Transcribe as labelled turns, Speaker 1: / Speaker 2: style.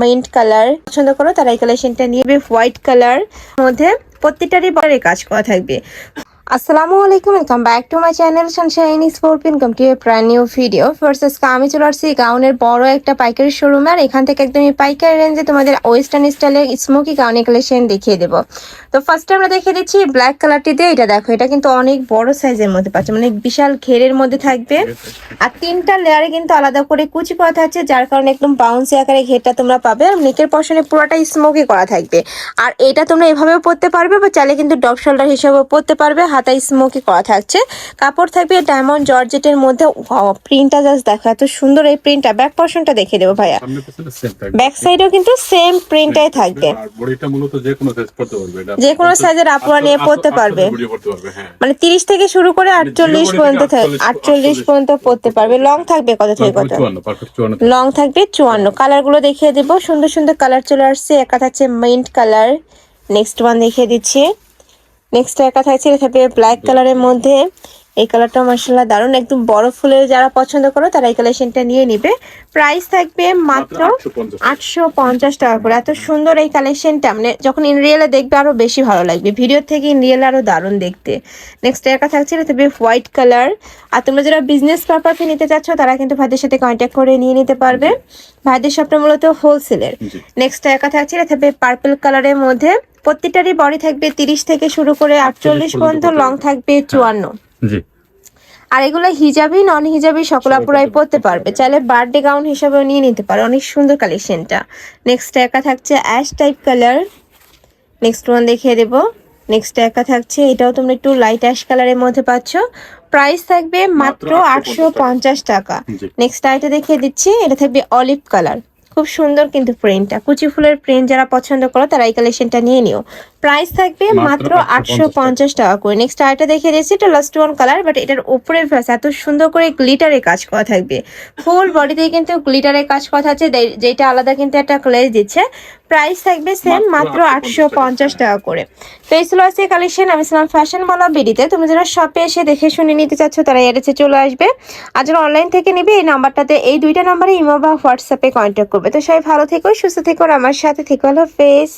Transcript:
Speaker 1: Mint colour পছন্দ করো, তারা এই কালেকশনটা নিয়ে হোয়াইট কালার মধ্যে প্রত্যেকটারই পরে কাজ করা থাকবে। আসসালামু আলাইকুম welcome back to my channel Sunshine Sport income to a brand new video ফার্সেস আমি চলে আসছি গাউনের বড় একটা পাইকারি শোরুম আর এখান থেকে একদমই পাইকারি রেঞ্জে তোমাদের ওয়েস্টার্ন স্টাইলের স্মোকি গাউনের কালেকশন দেখিয়ে দেবো। তো ফার্স্টে আমরা দেখিয়ে দিচ্ছি ব্ল্যাক কালারটি দিয়ে এটা দেখো, এটা কিন্তু অনেক বড় সাইজের মধ্যে পাচ্ছ মানে বিশাল ঘেরের মধ্যে থাকবে। আর তিনটা লেয়ারে কিন্তু আলাদা করে কুচি করা থাকছে, যার কারণে একদম বাউন্সি আকারে ঘেরটা তোমরা পাবে, আর নেকের পশনে পুরোটা স্মোকি করা থাকবে। আর এটা তোমরা এভাবেও পরতে পারবে, বা চাইলে কিন্তু ডপ শোল্ডার হিসেবেও পরতে পারবে হাতায় স্মোকি করা থাকছে। কাপড় থাকবে ডায়মন্ড জর্জেটের মধ্যে। প্রিন্টটা জাস্ট দেখো এত সুন্দর এই প্রিন্টটা ব্যাক পশনটা দেখে দেবো ভাইয়া।
Speaker 2: থাকবে।
Speaker 1: ব্যাক সাইডেও কিন্তু সেম প্রিন্টটাই থাকবে।
Speaker 2: বডিটা মূলত যে কোনো সাইজ পড়তে পারবে। এটা
Speaker 1: যে কোনো সাইজের আপুরা নিয়ে পরতে পারবে।
Speaker 2: হ্যাঁ।
Speaker 1: মানে তিরিশ থেকে শুরু করে আটচল্লিশ
Speaker 2: থেকে
Speaker 1: পর্যন্ত থাক-
Speaker 2: 48
Speaker 1: আটচল্লিশ পর্যন্ত পড়তে পারবে। লং থাকবে কত থেকে কত? লং থাকবে। চুয়ান্ন। কালারগুলো দেখিয়ে দেবো। সুন্দর সুন্দর কালার চলে আসছে। একা থাকছে মিন্ট কালার নেক্সট ওয়ান দেখিয়ে দিচ্ছি। নেক্সট একা থাকছে এটা থাকবে ব্ল্যাক কালারের মধ্যে এই কালারটা মার্শাল্লাহ দারুণ। একদম বড় ফুলের যারা পছন্দ করো তারা এই কালেকশনটা নিয়ে নিবে। প্রাইস থাকবে মাত্র
Speaker 2: মাত্র 850
Speaker 1: আটশো পঞ্চাশ টাকা করে। এত সুন্দর এই কালেকশনটা। মানে যখন ইন রিয়েলে দেখবে আরও বেশি ভালো লাগবে। ভিডিও থেকে ইন রিয়েল আরও দারুণ দেখতে। নেক্সট একা থাকছে এটা থাকবে হোয়াইট কালার আর তোমরা যারা বিজনেস পারপাসে নিতে চাচ্ছ তারা কিন্তু ভাইদের সাথে কন্ট্যাক্ট করে নিয়ে নিতে পারবে। ভাইদের শপটা মূলত হোলসেলের। নেক্সট একা থাকছে এটা থাকবে পার্পল কালারের মধ্যে। প্রত্যেকটারই বডি থাকবে তিরিশ থেকে শুরু করে আটচল্লিশ পর্যন্ত লং থাকবে চুয়ান্ন।
Speaker 2: জি।
Speaker 1: আর এগুলো হিজাবি নন হিজাবি সকল আপুরাই পরতে পারবে। চাইলে বার্থডে গাউন হিসাবেও নিয়ে নিতে পারো। অনেক সুন্দর কালেকশনটা নেক্সট একা থাকছে ash type colour next one দেখিয়ে দেবো। নেক্সট একা থাকছে এটাও তোমরা একটু লাইট অ্যাশ কালারের মধ্যে পাচ্ছ। প্রাইস থাকবে মাত্র
Speaker 2: মাত্র
Speaker 1: আটশো পঞ্চাশ টাকা। নেক্সট আইটা দেখিয়ে দিচ্ছি এটা থাকবে অলিভ কালার খুব সুন্দর কিন্তু প্রিন্টটা কুচি ফুলের প্রিন্ট যারা পছন্দ করো তারা এই কালেকশনটা নিয়ে নিও। প্রাইস থাকবে মাত্র আটশো
Speaker 2: 850
Speaker 1: পঞ্চাশ টাকা করে। নেক্সট আরেকটা দেখিয়ে দিয়েছি এটা লাস্ট ওয়ান কালার বাট এটার উপরের ফ্যাস এত সুন্দর করে গ্লিটারে কাজ করা থাকবে। ফুল বডিতে কিন্তু গ্লিটারে কাজ করা থাকছে যেটা আলাদা কিন্তু একটা ক্লেজ দিচ্ছে। প্রাইস থাকবে সেম মাত্র আটশো
Speaker 2: 850
Speaker 1: পঞ্চাশ টাকা করে। তো এই ছিল আজকে কালেকশন আমি ছিলাম ফ্যাশন বলা বিডিতে। তুমি যারা শপে এসে দেখে শুনে নিতে চাচ্ছ তারা এর এড়েছে চলে আসবে। আর যারা অনলাইন থেকে নিবে এই নাম্বারটাতে এই দুইটা নাম্বারে ইমো বা হোয়াটসঅ্যাপে কন্ট্যাক্ট করবে। তো সবাই ভালো থেকো সুস্থ থেকো আমার সাথে থেকো। হলো ফেস